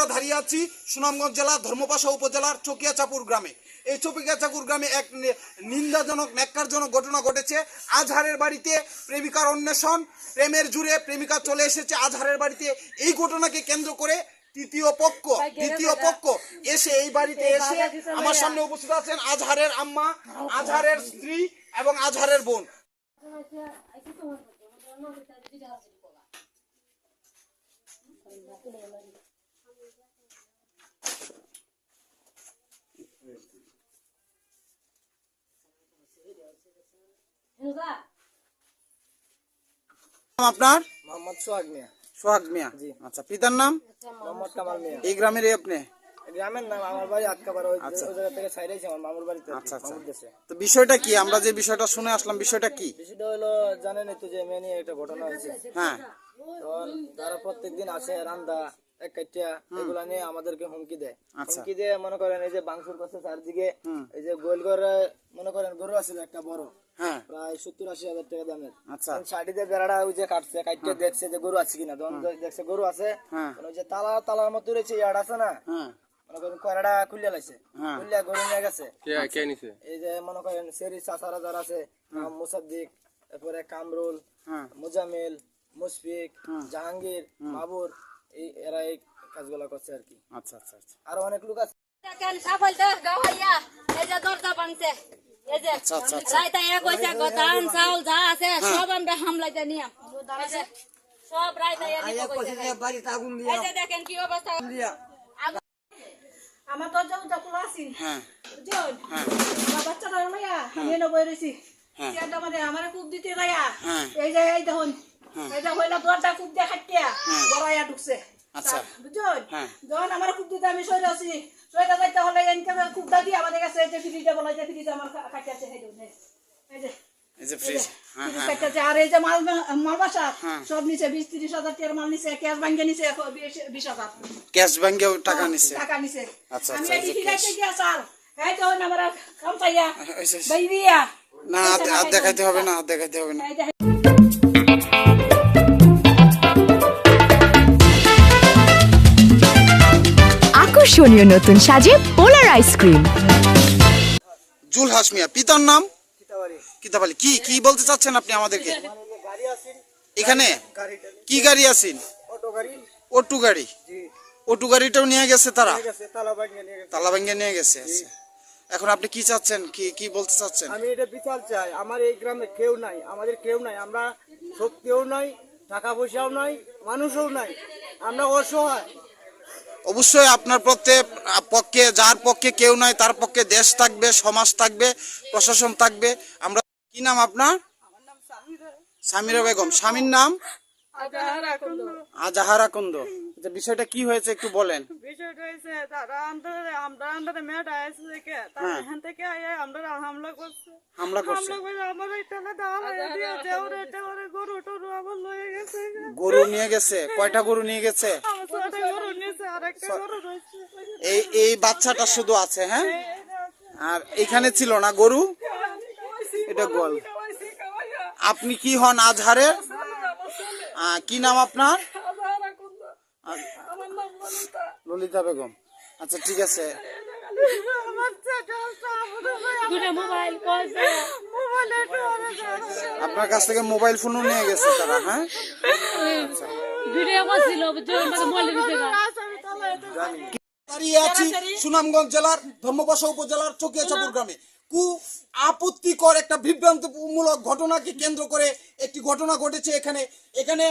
আমরা দাঁড়িয়ে আছি সুনামগঞ্জ জেলার ধর্মপাশা উপজেলার চকিয়াচাপুর গ্রামে এই চকিয়াচাপুর গ্রামে এক নিন্দাজনক ন্যাক্কারজনক ঘটনা ঘটেছে আজহারের বাড়িতে প্রেমিকার অন্বেষণ প্রেমের জুড়ে প্রেমিকা চলে এসেছে আজহারের বাড়িতে এই ঘটনাকে কেন্দ্র করে তৃতীয় পক্ষ দ্বিতীয় পক্ষ এসে এই বাড়িতে এসে আমার সামনে উপস্থিত আছেন আজহারের আম্মা আজহারের স্ত্রী এবং আজহারের বোন আপনার? মোহাম্মদ সোহাগ মিয়া। সোহাগ মিয়া। আচ্ছা পিতার নাম? মোহাম্মদ কামাল মিয়া। এই গ্রামেরই আপনি? গ্রামের নাম আমার বাড়ি আটকাবার ওই ওই জায়গা থেকে সাইড আছে আমার মামুর বাড়িতে। আচ্ছা আচ্ছা। তো বিষয়টা কি? আমরা যে বিষয়টা শুনে আসলাম বিষয়টা কি? বিষয়টা হলো জানেন তো যে মেয়ে নিয়ে একটা ঘটনা হয়েছে। হ্যাঁ। তখন তারা প্রত্যেকদিন আসে রান্দা কাটিয়া এগুলা নিয়ে আমাদেরকে হুমকি দেয়। আচ্ছা। হুমকি দিয়ে মনে করেন এই যে বাংশুর কাছে চারদিকে এই যে গোলঘরে মনে করেন গরু আছে একটা বড় হ্যাঁ। প্রায় সত্তর আশি হাজার টাকা দামের। আচ্ছা। বেড়াটা ওই যে কাটছে কাটতে দেখছে যে গরু আছে কিনা। তখন দেখছে গরু আছে। হ্যাঁ। ওই যে তালা তালার মতো রয়েছে আছে না? হ্যাঁ। মনে করেন কয়রাটা খুলে লাইছে। হ্যাঁ। খুলে গরু নিয়ে গেছে। এই যে মনে করেন সেরি চাচারা যারা আছে মুসাদ্দিক তারপরে কামরুল হ্যাঁ। মুজামিল মুশফিক জাহাঙ্গীর বাবুর করছে আর কি। আচ্ছা আচ্ছা আচ্ছা। আরও অনেক লোক আছে। দেখেন সাফল তো গাওয়াইয়া এই যে দরজা বানছে এই যে আচ্ছা, আচ্ছা। রাইতা এক হইছে ধান চাউল যা আছে সব আমরা হামলাইতে নিয়ে। এই যে সব রাইতা এক হইছে এই যে দেখেন কি অবস্থা। আমার দরজা উজা খোলা আছে হ্যাঁ। আমার বাচ্চাটা লইয়া আমি রইছি। চেয়ারটা মানে আমার কূপ দিতে যাইয়া হ্যাঁ। এই যে এই দেখুন। এই যে হইলা দরজা কূপ দিয়ে খাটিয়া গড়াইয়া ঢুকছে আচ্ছা। বুঝছেন হ্যাঁ। যখন আমার কূপ দিতে আমি আছি। যাইতে হলে এনকে কূপটা দিয়ে আমাদের কাছে এই যে ফ্রিজে বলা ফ্রিজে আমার খাটিয়াছে এই যে এই আর এই যে মাল মাল বাসা। সব নিচে বিশ তিরিশ হাজার টাকার মাল নিচে ক্যাশ ভাঙ্গে নিচে বিশ- হাজার ক্যাশ ব্যাংকেও টাকা নিছে। টাকা নিছে। আচ্ছা, আমি আচ্ছা, এটি এই যে ফিরাইতে গিয়া স্যার এই তো আমার কাম চাইয়া বাইরিয়া না হাত দেখাইতে হবে না হাত দেখাইতে হবে না। আকর্ষণীয় নতুন সাজে পোলার আইসক্রিম জুল হাসমিয়া পিতার নাম? কিতাবালি। কি কি বলতে চাচ্ছেন আপনি আমাদেরকে? গাড়ি আছে এখানে? কি গাড়ি আছেন? অটো গাড়ি। অটু গাড়িটাও নিয়ে গেছে তারা? তালা ভাঙিয়ে নিয়ে গেছে তালা ভেঙে নিয়ে গেছে আচ্ছা। এখন আপনি কি চাচ্ছেন? কি কি বলতে চাচ্ছেন? আমি এটা বিচার চাই। আমার এই গ্রামে কেউ নাই আমাদের কেউ নাই। আমরা সব কেউ নাই টাকা পয়সাও নাই মানুষও নাই। আমরা অসহায়। অবশ্যই আপনার প্রত্যেক পক্ষে যার পক্ষে কেউ নয় তার পক্ষে দেশ থাকবে সমাজ থাকবে প্রশাসন থাকবে। আমরা কি নাম আপনার? সামিরা বেগম। স্বামীর নাম? আজাহারা কুন্দ। আচ্ছা, বিষয়টা কি হয়েছে একটু বলেন। বিষয়টা হয়েছে তারা আন্দারে আমরা আন্দারে মেয়েটা আসছে থেকে তারা হ্যাঁ। এখান থেকে আইয়া আমরা হামলা করছে। হামলা করছে। হামলা করে আমার এই তেলে দাম দিয়েছে ওরে এটা ওরে গরু টরু আমার লয়ে গেছে। গরু নিয়ে গেছে। কয়টা গরু নিয়ে গেছে? আমার গরু এই এই বাচ্চাটা শুধু আছে হ্যাঁ? আর এখানে ছিল না গরু? এটা গোল। আপনি কি হন আজহারের আহ, কি নাম আপনার? ললিতা। বেগম। আচ্ছা ঠিক আছে। আপনার কাছ থেকে মোবাইল ফোনও নিয়ে গেছে তারা হ্যাঁ ভিডিও করছিল বুঝছ মোবাইল দিতে দাঁড়িয়ে আছি সুনামগঞ্জ জেলার ধর্মপাশা উপজেলার চকিয়াচাপুর গ্রামে। কু আপত্তিকর একটা বিভ্রান্তমূলক ঘটনাকে কেন্দ্র করে একটি ঘটনা ঘটেছে এখানে। এখানে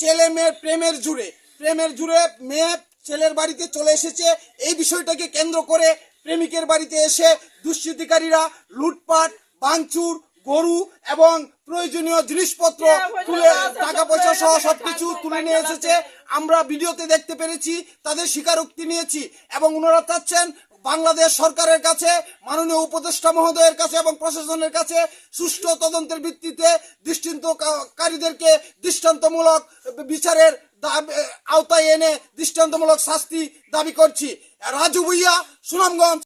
ছেলে মেয়ের প্রেমের জুড়ে প্রেমের জুড়ে মেয়ে ছেলের বাড়িতে চলে এসেছে। এই বিষয়টাকে কেন্দ্র করে প্রেমিকের বাড়িতে এসে দুষ্কৃতিকারীরা লুটপাট ভাঙচুর গরু এবং প্রয়োজনীয় জিনিসপত্র তুলে টাকা পয়সা সহ সবকিছু তুলে নিয়ে এসেছে। আমরা ভিডিওতে দেখতে পেরেছি তাদের স্বীকারোক্তি নিয়েছি এবং ওনারা চাচ্ছেন বাংলাদেশ সরকারের কাছে মাননীয় উপদেষ্টা মহোদয়ের কাছে এবং প্রশাসনের কাছে সুষ্ঠু তদন্তের ভিত্তিতে দৃষ্টান্তকারীদেরকে দৃষ্টান্তমূলক বিচারের দাব- আওতায় এনে দৃষ্টান্তমূলক শাস্তি দাবি করছি। রাজু ভুইয়া সুনামগঞ্জ।